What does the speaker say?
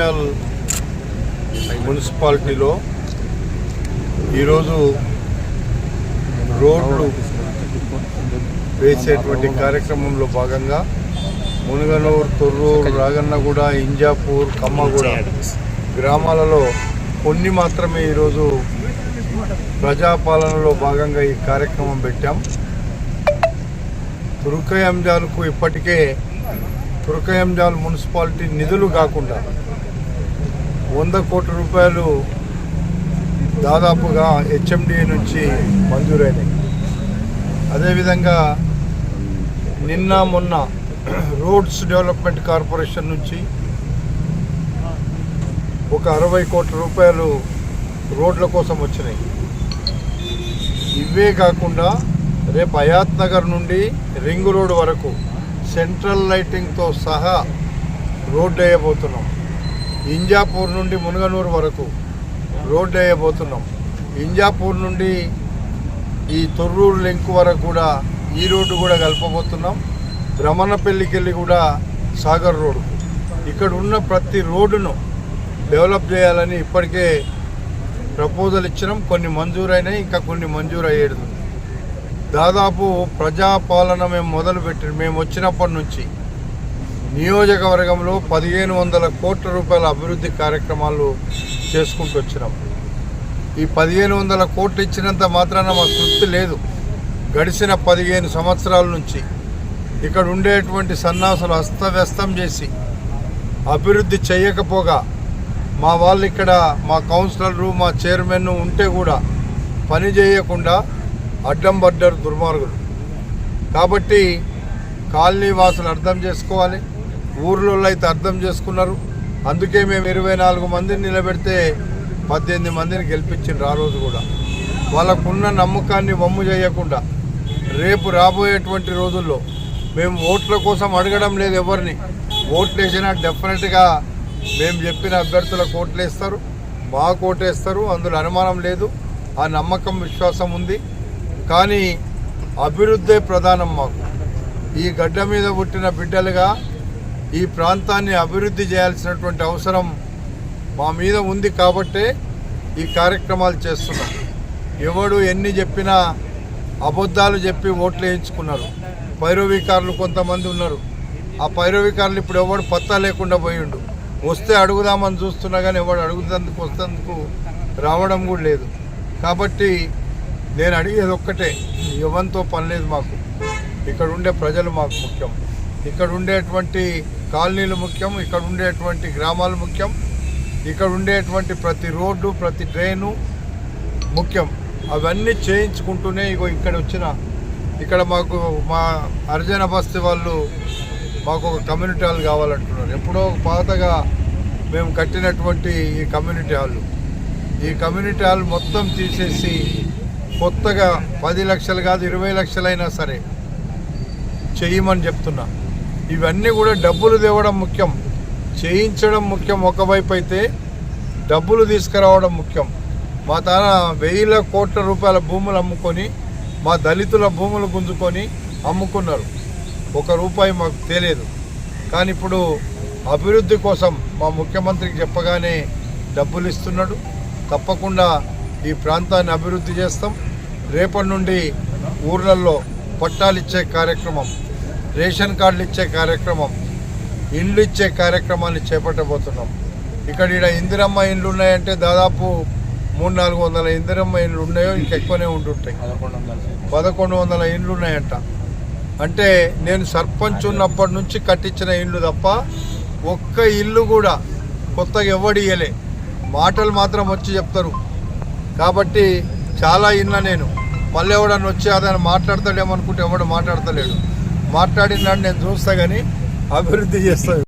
తుర్కయంజాల్ మున్సిపాలిటీలో ఈరోజు రోడ్లు వేసేటువంటి కార్యక్రమంలో భాగంగా మునుగనూరు తొర్రూరు రాగన్నగూడ ఇంజాపూర్ కమ్మగూడ గ్రామాలలో కొన్ని మాత్రమే ఈరోజు ప్రజాపాలనలో భాగంగా ఈ కార్యక్రమం పెట్టాం. తుర్కయంజాల్కు ఇప్పటికే తురుకయంజాల్ మున్సిపాలిటీ నిధులు కాకుండా వంద కోట్ల రూపాయలు దాదాపుగా హెచ్ఎండిఏ నుంచి మంజూరైనాయి. అదేవిధంగా నిన్న మొన్న రోడ్స్ డెవలప్మెంట్ కార్పొరేషన్ నుంచి ఒక అరవై కోట్ల రూపాయలు రోడ్ల కోసం వచ్చినాయి. ఇవే కాకుండా రేపు అయాత్ నగర్ నుండి రింగ్ రోడ్ వరకు సెంట్రల్ లైటింగ్తో సహా రోడ్డు వేయబోతున్నాం. ఇంజాపూర్ నుండి మునగనూరు వరకు రోడ్డు వేయబోతున్నాం. ఇంజాపూర్ నుండి ఈ తొర్రూరు లింక్ వరకు కూడా ఈ రోడ్డు కూడా కలపబోతున్నాం. భ్రమణపల్లికి వెళ్ళి కూడా సాగర్ రోడ్డు. ఇక్కడ ఉన్న ప్రతి రోడ్డును డెవలప్ చేయాలని ఇప్పటికే ప్రపోజల్ ఇచ్చినాం. కొన్ని మంజూరైనాయి ఇంకా కొన్ని మంజూరు అయ్యేది దాదాపు ప్రజాపాలన మేము మొదలుపెట్టి మేము వచ్చినప్పటి నుంచి నియోజకవర్గంలో పదిహేను వందల కోట్ల రూపాయల అభివృద్ధి కార్యక్రమాలు చేసుకుంటూ వచ్చినాం. ఈ పదిహేను వందల కోట్లు ఇచ్చినంత మాత్రాన మా తృప్తి లేదు. గడిచిన పదిహేను సంవత్సరాల నుంచి ఇక్కడ ఉండేటువంటి సన్నాసులు అస్తవ్యస్తం చేసి అభివృద్ధి చేయకపోగా మా వాళ్ళు ఇక్కడ మా కౌన్సిలర్లు మా చైర్మన్ ఉంటే కూడా పని చేయకుండా అడ్డం పడ్డారు దుర్మార్గులు. కాబట్టి కాలనీ వాసులు అర్థం చేసుకోవాలి. ఊర్లలో అయితే అర్థం చేసుకున్నారు. అందుకే మేము ఇరవై నాలుగు మందిని నిలబెడితే పద్దెనిమిది మందిని గెలిపించిండ్రు ఆ రోజు కూడా. వాళ్ళకున్న నమ్మకాన్ని వమ్ము చేయకుండా రేపు రాబోయేటువంటి రోజుల్లో మేము ఓట్ల కోసం అడగడం లేదు ఎవరిని. ఓట్లు వేసినా డెఫినెట్గా మేము చెప్పిన అభ్యర్థులకు ఓట్లు వేస్తారు మాకు ఓటేస్తారు. అందులో అనుమానం లేదు. ఆ నమ్మకం విశ్వాసం ఉంది. కానీ అభివృద్ధే ప్రధానం మాకు. ఈ గడ్డ మీద పుట్టిన బిడ్డలుగా ఈ ప్రాంతాన్ని అభివృద్ధి చేయాల్సినటువంటి అవసరం మా మీద ఉంది కాబట్టే ఈ కార్యక్రమాలు చేస్తున్నాం ఎవడు ఎన్ని చెప్పినా అబద్ధాలు చెప్పి ఓట్లు వేయించుకున్నారు. పైరవీకారులు కొంతమంది ఉన్నారు. ఆ పైరవీకారులు ఇప్పుడు ఎవడు పత్తా లేకుండా పోయిండు. వస్తే అడుగుదామని చూస్తున్నా కానీ ఎవడు అడుగుతందుకు వస్తేందుకు రావడం కూడా లేదు. కాబట్టి నేను అడిగేది ఒక్కటే ఎవరితో పని లేదు మాకు. ఇక్కడ ఉండే ప్రజలు మాకు ముఖ్యం. ఇక్కడ ఉండేటువంటి కాలనీలు ముఖ్యం ఇక్కడ ఉండేటువంటి గ్రామాలు ముఖ్యం ఇక్కడ ఉండేటువంటి ప్రతి రోడ్డు ప్రతి డ్రైను ముఖ్యం. అవన్నీ చేయించుకుంటూనే ఇగో ఇక్కడ వచ్చిన ఇక్కడ మాకు మా అర్జన బస్తీ వాళ్ళు మాకు ఒక కమ్యూనిటీ హాల్ కావాలంటున్నారు. ఎప్పుడో పాతగా మేము కట్టినటువంటి ఈ కమ్యూనిటీ హాల్. ఈ కమ్యూనిటీ హాల్ మొత్తం తీసేసి కొత్తగా పది లక్షలు కాదు ఇరవై లక్షలైనా సరే చేయమని చెప్తున్నా. ఇవన్నీ కూడా డబ్బులు తేవడం ముఖ్యం. చేయించడం ముఖ్యం ఒకవైపు అయితే డబ్బులు తీసుకురావడం ముఖ్యం. మా తాన వెయ్యిల కోట్ల రూపాయల భూములు అమ్ముకొని మా దళితుల భూములు గుంజుకొని అమ్ముకున్నారు. ఒక రూపాయి మాకు తెలియదు కానీ ఇప్పుడు అభివృద్ధి కోసం మా ముఖ్యమంత్రికి చెప్పగానే డబ్బులు ఇస్తున్నాడు. తప్పకుండా ఈ ప్రాంతాన్ని అభివృద్ధి చేస్తాం. రేపటి నుండి ఊర్లలో పట్టాలిచ్చే కార్యక్రమం. రేషన్ కార్డులు ఇచ్చే కార్యక్రమం ఇండ్లు ఇచ్చే కార్యక్రమాన్ని చేపట్టబోతున్నాం. ఇక్కడ ఈడ ఇందిరమ్మ ఇండ్లు ఉన్నాయంటే దాదాపు మూడు నాలుగు వందల ఇందిరమ్మ ఇండ్లు ఉన్నాయో ఇంకెక్కువనే ఉంటుంటాయి. పదకొండు వందల ఇండ్లు ఉన్నాయంట. అంటే నేను సర్పంచ్ ఉన్నప్పటి నుంచి కట్టించిన ఇండ్లు తప్ప ఒక్క ఇల్లు కూడా కొత్తగా ఎవడు ఇయ్యలే. మాటలు మాత్రం వచ్చి చెప్తారు. కాబట్టి చాలా ఇన్న నేను. మళ్ళీ ఎవడన్నా వచ్చి అదని మాట్లాడతాడేమనుకుంటే ఎవడు మాట్లాడతలేడు. మాట్లాడినాడు నేను చూస్తా కానీ అభివృద్ధి చేస్తాను